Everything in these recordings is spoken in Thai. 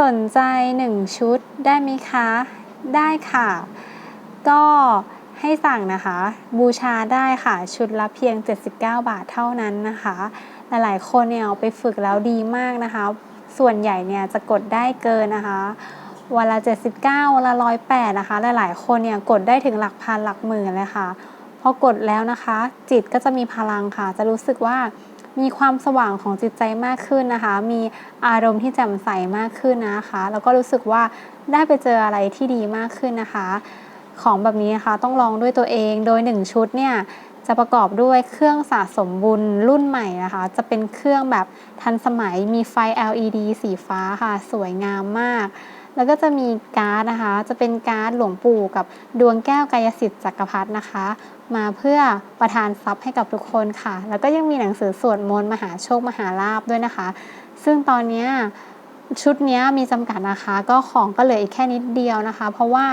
สนใจหนึ่งชุดได้ไหมคะ ได้ค่ะ ก็ให้สั่งนะคะ บูชาได้ค่ะชุดละเพียง 79 บาทเท่านั้นนะคะ หลายๆคนเนี่ยเอาไปฝึกแล้วดีมากนะคะ ส่วนใหญ่เนี่ยจะกดได้เกินนะคะวันละ 79วันละ108นะคะ หลายๆ คนเนี่ยกดได้ถึงหลักพันหลักหมื่นเลยค่ะ พอกดแล้วนะคะ จิตก็จะมีพลังค่ะ จะรู้สึกว่า มีความสว่างของจิตใจมากขึ้นนะคะ มีอารมณ์ที่แจ่มใสมากขึ้นนะคะ แล้วก็รู้สึกว่าได้ไปเจออะไรที่ดีมากขึ้นนะคะ ของแบบนี้นะคะต้องลองด้วยตัวเองโดย 1 ชุดเนี่ยจะประกอบด้วยเครื่องสะสมบุญรุ่นใหม่นะคะ จะเป็นเครื่องแบบทันสมัยมีไฟ LED สีฟ้าค่ะ สวยงามมาก แล้วก็จะมีการ์ดนะคะ จะเป็นการ์ดหลวงปู่กับดวงแก้วกายสิทธิ์จักรพรรดินะคะ มาเพื่อประทานทรัพย์ให้กับทุกคนค่ะ แล้วก็ยังมีหนังสือสวดมนต์มหาโชคมหาลาภด้วยนะคะ ซึ่งตอนนี้ชุดนี้มีจำกัดนะคะ ก็ของก็เหลืออีกแค่นิดเดียวนะคะ เพราะว่า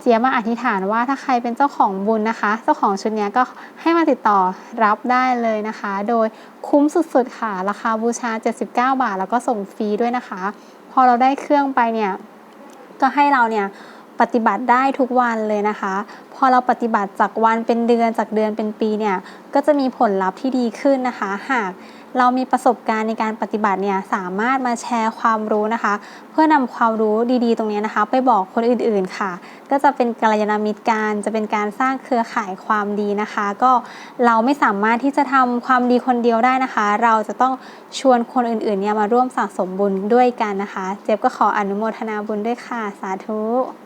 เจียมาอธิษฐานว่าถ้าใครเป็นเจ้าของบุญนะคะ เจ้าของชุดนี้ก็ให้มาติดต่อรับได้เลยนะคะ โดยคุ้มสุดๆค่ะ ราคาบูชา 79 บาท แล้วก็ส่งฟรีด้วยนะคะ พอเราได้เครื่องไปเนี่ย ก็ให้เราเนี่ยปฏิบัติได้ทุกวันเลยนะคะ พอเราปฏิบัติจากวันเป็นเดือนจากเดือนเป็นปีเนี่ยก็จะมีผลลัพธ์ที่ดีขึ้นนะคะ หาก เรามีประสบการณ์ในการปฏิบัติเนี่ยสามารถมาแชร์ความรู้นะคะ เพื่อนำความรู้ดีๆ ตรงนี้นะคะ ไปบอกคนอื่นๆค่ะ ก็จะเป็นกัลยาณมิตรการจะเป็นการสร้างเครือข่ายความดีนะคะ ก็เราไม่สามารถที่จะทำความดีคนเดียวได้นะคะ เราจะต้องชวนคนอื่นๆเนี่ยมาร่วมสะสมบุญด้วยกันนะคะ เจ็บก็ขออนุโมทนาบุญด้วยค่ะ สาธุ